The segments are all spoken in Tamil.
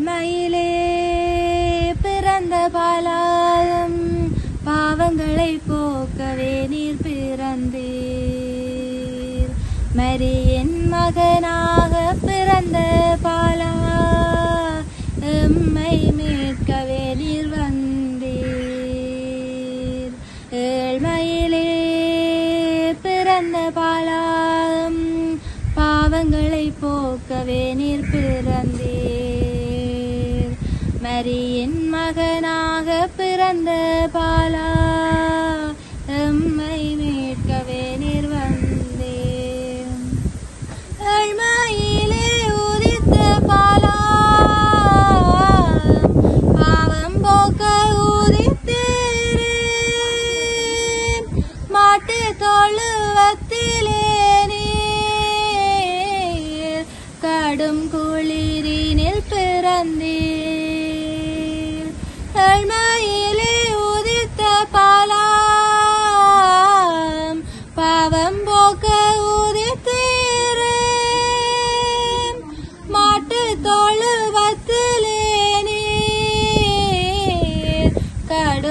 மயிலே பிறந்த பாலாயம் பாவங்களை போக்கவே நீர் பிறந்தீர். மரியின் மகனாக பிறந்த பாலா எம்மை மீட்கவே நீர் வந்தீர். ஏழ்மையிலே பிறந்த பாலாயம் பாவங்களை போக்கவே நீர் பிற மரியின் மகனாக பிறந்த பாலா எம்மை மீட்கவே நீர் வந்தீர் ஏழ்மையிலே உதித்த பாலா பாவம் போக்க உதித்தீர் மாட்டு தொழுவத்திலே நீர் கடும் குளிரினில் பிறந்தே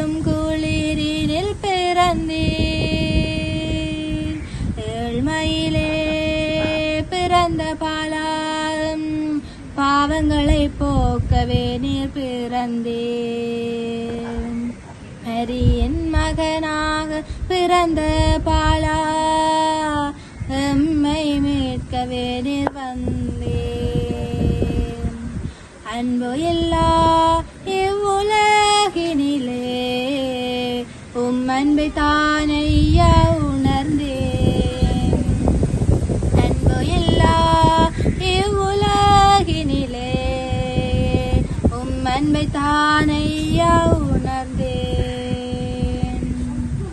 கடும் குளிரினில் பிறந்தீர் ஏழ்மையிலே பிறந்த பாலம் பாவங்களை போக்கவே நீர் பிறந்தீர் ஹரியின் மகனாக பிறந்த பாலா எம்மை மீட்கவே நீர் வந்தேன். அன்பு இல்லா அன்பை தானையா உணர்ந்தே.